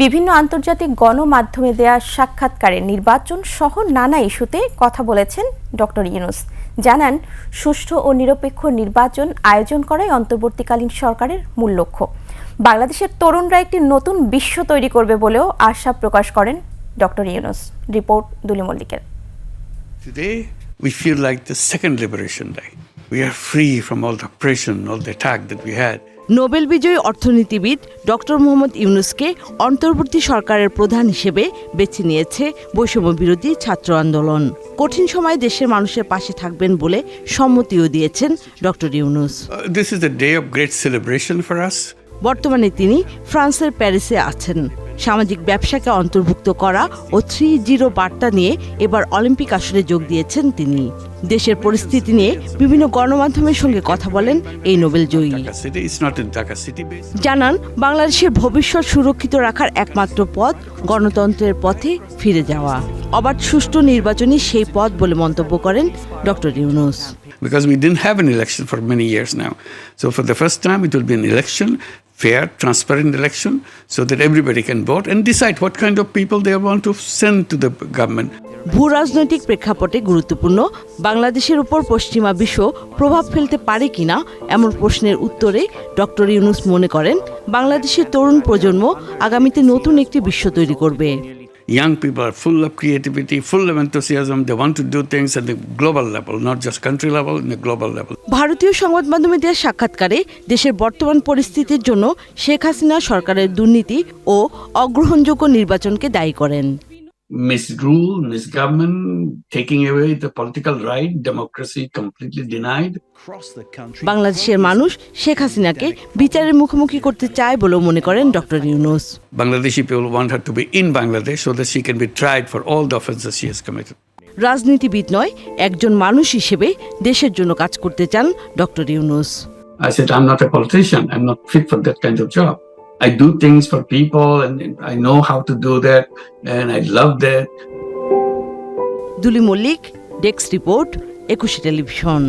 বিভিন্ন আন্তর্জাতিক গণমাধ্যমে দেয়া সাক্ষাৎকারে নির্বাচন সহ নানা ইস্যুতে কথা বলেছেন ডক্টর ইউনুস। জানান সুষ্ঠু ও নিরপেক্ষ নির্বাচন আয়োজন করাই অন্তর্বর্তীকালীন সরকারের মূল লক্ষ্য। বাংলাদেশের তরুণরা একটি নতুন বিশ্ব তৈরি করবে বলেও আশা প্রকাশ করেন ডক্টর ইউনুস। রিপোর্ট দুলি মল্লিকের Today, we feel. We are free from all the oppression, all the attack that we had. Nobel বিজয়ী অর্থনীতিবিদ ডক্টর মোহাম্মদ ইউনুসকে অন্তর্বর্তী সরকারের প্রধান হিসেবে বেছে নিয়েছে বৈষম্য বিরোধী ছাত্র আন্দোলন। কঠিন সময়ে দেশের মানুষের পাশে থাকবেন বলে সম্মতিও দিয়েছেন doctor Yunus this is a day of great celebration for us. বর্তমানে তিনি ফ্রান্সের প্যারিসে আছেন। সামাজিক ব্যবসাকে অন্তর্ভুক্ত করা ও থ্রি জিরো বার্তা নিয়ে এবার অলিম্পিক আসরে যোগ দিয়েছেন তিনি দেশের পরিস্থিতি নিয়ে বিভিন্ন গণমাধ্যমের সঙ্গে কথা বলেন এই নোবেল জয়ী. জানান বাংলাদেশের ভবিষ্যৎ সুরক্ষিত রাখার একমাত্র পথ গণতন্ত্রের পথে ফিরে যাওয়া অবাধ সুষ্ঠু নির্বাচনই সেই পথ বলে মন্তব্য করেন doctor Yunus Because we didn't have an election for many years now. So, for the first time, it will be an election, fair, transparent election, so that everybody can vote and decide what kind of people they want to send to the government. ভূ রাজনৈতিক প্রেক্ষাপটে গুরুত্বপূর্ণ বাংলাদেশের উপর পশ্চিমা বিশ্ব প্রভাব ফেলতে পারে কিনা এমন প্রশ্নের উত্তরে ডক্টর ইউনুস মনে করেন বাংলাদেশের তরুণ প্রজন্ম আগামীতে নতুন একটি বিশ্ব তৈরি করবে Young people are full of creativity, full of enthusiasm. They want to do things at the global level, not just country level, in the global level. ভারতীয় সংবাদ মাধ্যমে দেওয়া সাক্ষাৎকারে দেশের বর্তমান পরিস্থিতির জন্য শেখ হাসিনা সরকারের দুর্নীতি ও অগ্রহণযোগ্য নির্বাচনকে দায়ী করেন misrule, misgovern, taking away the political right, democracy completely denied. বাংলাদেশের মানুষ শেখ হাসিনাকে বিচারের মুখোমুখি করতে চায় বলেও মনে করেন doctor Yunus. Bangladeshi people want her to be in Bangladesh so that she can be tried for all the offences she has committed রাজনীতিবিদ নয় একজন মানুষ হিসেবে দেশের জন্য কাজ করতে চান doctor Yunus. I said I am not a politician I am not fit for that kind of job I do things for people and I know how to do that and I love that. Duli Mallick desk report Ekushey Television